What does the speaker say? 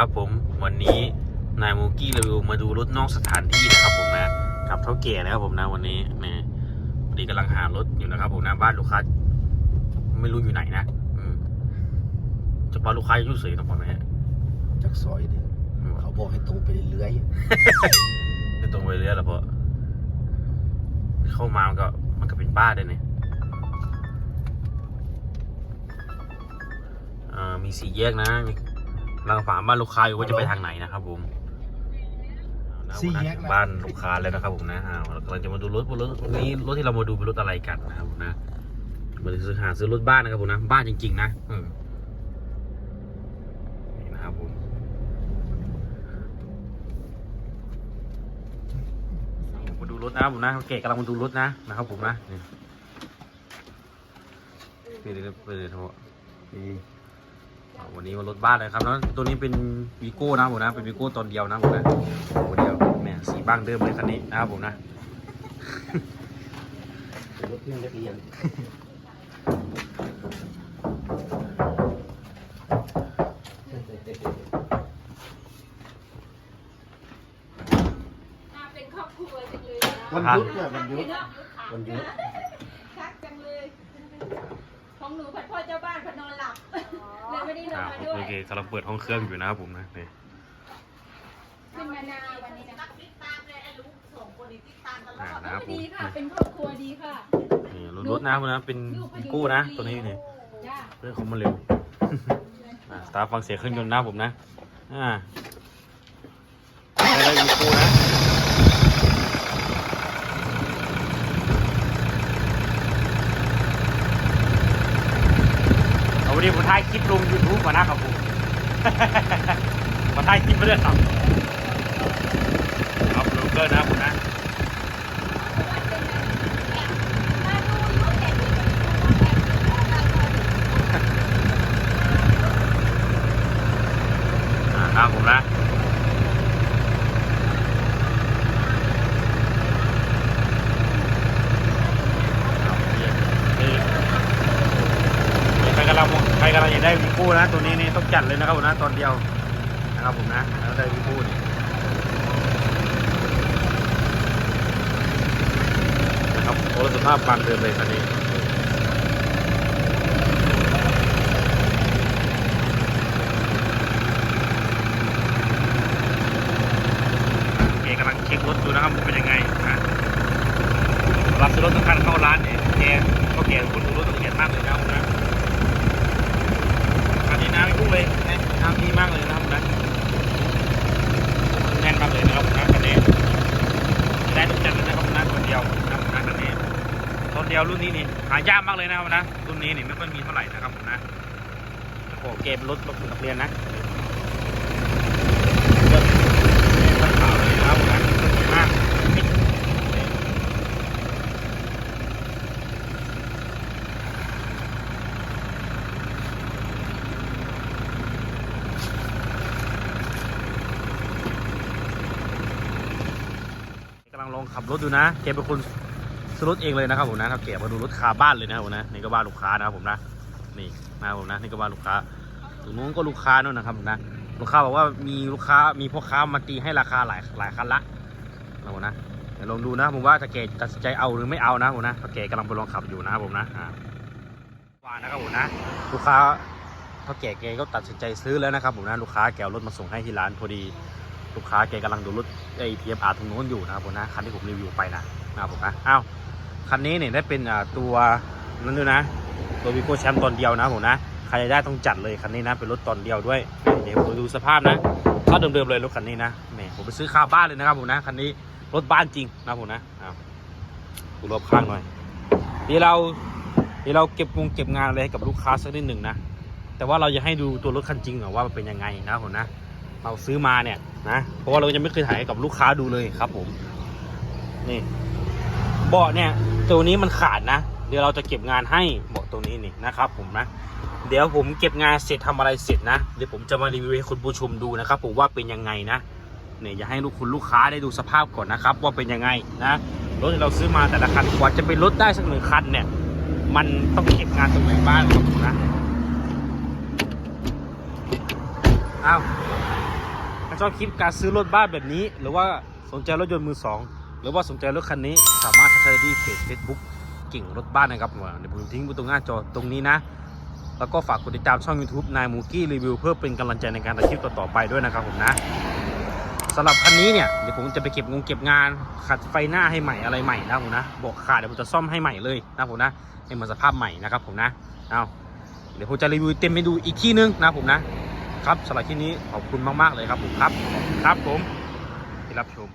ครับผมวันนี้นายโมกี้รีวิวมาดูรถนอกสถานที่นะครับผมนะกับเท่าแก่นะครับผมนะวันนี้นะวันนี้กำลังหารถอยู่นะครับผมนะบ้านลูกค้าไม่รู้อยู่ไหนนะอืมจะปาลูกค้าอยู่เฉยๆนะผมนะฮะจากซอยเนี่ยเขาบอกให้ตรงไปเรื่อยไม่ตรงไปเรื่อยหรอกเพราะเข้ามามันก็มันก็เป็นบ้านได้เนี่ยอ่ามีสี่แยกนะมี กำลังถามบ้านลูกค้าอยู่ว่าจะไปทางไหนนะครับผมสี่แยกถึงบ้านลูกค้าแล้วนะครับผมนะอ่าเรากำลังจะมาดูรถรถวันนี้รถที่เรามาดูเป็นรถอะไรกันนะครับผมนะมาซื้อหาซื้อรถบ้านนะครับผมนะบ้านจริง ๆ นะเออนี่นะครับผมมาดูรถนะครับผมนะเก๋กำลังมาดูรถนะนะครับผมนะนี่นี่เดี๋ยวไปเลยทั้งหมดนี่อ่า วันนี้มารถบ้านเลยครับแล้วตัวนี้เป็นวีโก้นะผมนะเป็นวีโก้ตอนเดียวนะผมนะตัวเดียวแหม่สีบ้างเดิมเลยคันนี้นะครับผมนะรถเรื่องเล็กเอียงมาเป็นครอบครัวจังเลยนะวันหยุดเนี่ยวันหยุดเนาะวันหยุดคักจังเลย ของหนูผัดพ่อเจ้าบ้านผัดนอนหลับเลยไม่ได้นออ่านมาด้วยโอเคกำลังเปิดห้องเครื่องอยู่นะครับผมนะนี่ขึ้นมานาวันนี้นะอ่านะครับผมดีค่ะ เป็นครอบครัวดีค่ะนี่รถรถนะครับผมนะเป็นวีโก้นะ ตัวนี้นี่จ้าเรื่องของมันเร็วอ่าสตาร์ทฟังเสียงเครื่องยนต์นะผมนะอ่าอะไรวีโก้นะ เอาวั นนี้ผมถ่ายคลิปลงยูทูบมานะครับผมมาถ่ายคลิปมาด้วยครับครับลงเกอร์นะผมนะ อ่าครับผมนะนี่นี่ใครกำลังใค รกำลังอยากได้วีกู้นะ ตัวนี้นี่ต้องจัดเลยนะครับผมนะตอนเดียวนะครับผมนะแล้วได้วีกู้นี่นะครับโอ้สภาพบางเดิมเลยคันนี้เกกำลังเช็ครถดูนะครับเป็นยังไงนะรับซื้อรถทุกคันเข้าร้านเนี่ยแกก็แกคนดูรถต้องเกียดมากเลยนะครับผมนะคันนี้น้ำไม่พุ่งเลย ดีมากเลยนะครับผมนะแน่นมากเลยนะครับผมนะคันนี้ได้ทุกจันเลยนะครับผมนะคนเดียวนะครับผมนะคันนี้ตอนเดียวรุ่นนี้นี่หายากมากเลยนะครับผมนะรุ่นนี้นี่ไม่ค่อยมีเท่าไหร่นะครับผมนะโอ้โหเกมรถรถนักเรียนนะ ตั้งข่าวเลยนะครับผมนะสวยมากกำ ลองขับรถดูนะแกเป็นคนซื้อรถเองเลยนะครับผมนะครับแกมาดูรถคาบ้านเลยนะครับผมนะนี่ก็บ้านลูกค้านะครับผมนะนี่นะผมนะนี่ก็บ้านลูกค้าตรงนู้นก็ลูกค้านู่นนะครับผมนะลูกค้าบอกว่ามีลูกค้ามีพ่อค้ามาตีให้ราคาหลายหลายคันละนะผมนะเดี๋ยวลองดูนะผมว่าถ้าแกตัดสินใจเอาหรือไม่เอานะผมนะถ้าแกกำลังไปลองขับอยู่นะครับผมนะอ่าว่านะครับผมนะลูกค้าถ้าแกแกก็ตัดสินใจซื้อแล้วนะครับผมนะลูกค้าแกเอารถมาส่งให้ที่ร้านพอดี ลูกค้าแกกำลังดูรถไอพีเอ็มอาร์ตรงนู้นอยู่นะครับผมนะคันที่ผมรีวิวไปนะนะครับผมนะอ้าวคันนี้เนี่ยได้เป็นอ่าตัวนั้นด้วยนะ ตัววิโก้แชมป์ตอนเดียวนะผมนะใครจะได้ต้องจัดเลยคันนี้นะเป็นรถตอนเดียวด้วยเดี๋ยวผมดูสภาพนะถ้าเดิมๆเลยรถคันนี้นะแหมผมไปซื้อคาบ้านเลยนะครับผมนะคันนี้รถบ้านจริงนะผมนะอ้าวดูรอบข้างหน่อยเดี๋ยวเราเดี๋ยวเราเก็บงงเก็บงานอะไรให้กับลูกค้าสักนิดหนึ่งนะแต่ว่าเราจะให้ดูตัวรถคันจริงก่อว่ามันเป็นยังไงนะผมนะ เราซื้อมาเนี่ย นะเพราะว่าเรายังไม่เคยถ่ายให้กับลูกค้าดูเลยครับ ผม นี่เบาะเนี่ย ตัวนี้มันขาดนะ เดี๋ยวเราจะเก็บงานให้เบาะตัวนี้นี่นะครับ ผมนะเดี๋ยวผมเก็บงานเสร็จทำอะไรเสร็จนะเดี๋ยวผมจะมารีวิวให้คุณผู้ชมดูนะครับ ผมว่าเป็นยังไงนะเนี่ยอยากให้ลูกคุณลูกค้าได้ดูสภาพก่อนนะครับ ว่าเป็นยังไงนะรถที่เราซื้อมาแต่ละคันกว่าจะเป็นรถได้สักหนึ่งคันเนี่ย มันต้องเก็บงานตรงไหนบ้างครับผมนะอ้าว ชอบคลิปการซื้อรถบ้านแบบนี้ หรือว่าสนใจรถยนต์มือสองหรือว่าสนใจรถคันนี้สามารถทักทายที่เพจ Facebook เก่งรถบ้านนะครับเดี๋ยวผมทิ้งไว้ตรงหน้าจอตรงนี้นะ แล้วก็ฝากกดติดตามช่อง YouTube นายมูกี้รีวิวเพื่อเป็นกำลังใจในการถ่ายคลิปต่อๆไปด้วยนะครับผมนะสำหรับคันนี้เนี่ยเดี๋ยวผมจะไปเก็บงงเก็บงานขัดไฟหน้าให้ใหม่อะไรใหม่นะผมนะบอกขาดเดี๋ยวผมจะซ่อมให้ใหม่เลยนะผมนะให้มันสภาพใหม่นะครับผมนะเอาเดี๋ยวผมจะรีวิวเต็มไปดูอีกที่นึงนะผมนะ ครับสำหรับที่นี้ขอบคุณมาก ๆ เลยครับผมครับ ครับผมที่รับชม